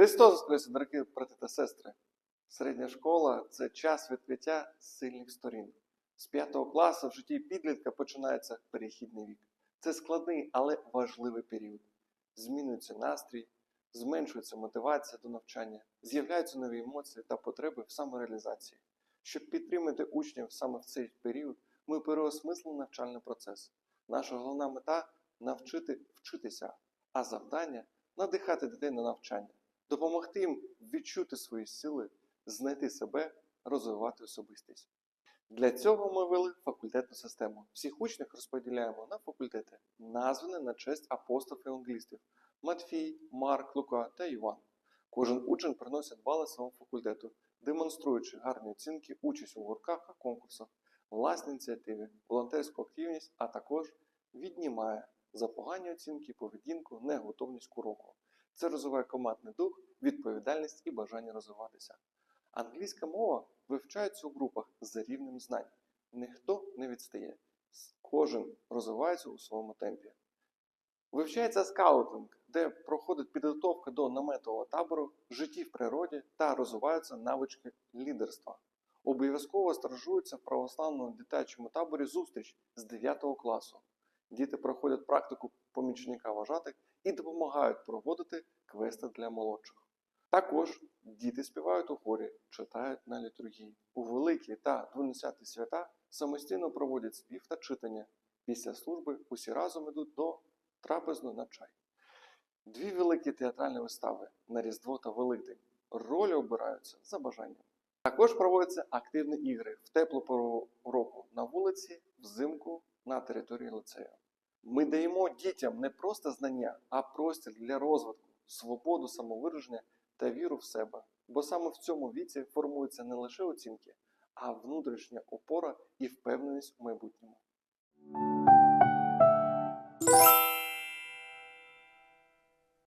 Христос Воскрес, дорогі брати та сестри. Середня школа це час відкриття сильних сторін. З п'ятого класу в житті підлітка починається перехідний вік. Це складний, але важливий період. Змінюється настрій, зменшується мотивація до навчання, з'являються нові емоції та потреби в самореалізації. Щоб підтримати учнів саме в цей період, ми переосмислили навчальний процес. Наша головна мета навчити вчитися, а завдання надихати дітей на навчання, допомогти їм відчути свої сили, знайти себе, розвивати особистість. Для цього ми ввели факультетну систему. Всіх учнів розподіляємо на факультети, названі на честь апостолів евангелістів Матфій, Марк, Лука та Іван. Кожен учень приносить бали свого факультету, демонструючи гарні оцінки, участь у гуртках та конкурсах, власні ініціативи, волонтерську активність, а також віднімає за погані оцінки, поведінку, неготовність к уроку. Це розвиває командний дух, відповідальність і бажання розвиватися. Англійська мова вивчається у групах за рівнем знань. Ніхто не відстає. Кожен розвивається у своєму темпі. Вивчається скаутинг, де проходить підготовка до наметового табору, житті в природі та розвиваються навички лідерства. Обов'язково стражується в православному дитячому таборі зустріч з 9 класу. Діти проходять практику помічника вважатих і допомагають проводити квести для молодших. Також діти співають у хорі, читають на літургії. У великі та 12 свята самостійно проводять спів та читання. Після служби усі разом йдуть до трапезної на чай. Дві великі театральні вистави на Різдво та Великдень. Ролі обираються за бажанням. Також проводяться активні ігри в теплу пору року на вулиці, взимку на території ліцею. Ми даємо дітям не просто знання, а простір для розвитку, свободу самовираження та віру в себе. Бо саме в цьому віці формуються не лише оцінки, а внутрішня опора і впевненість у майбутньому.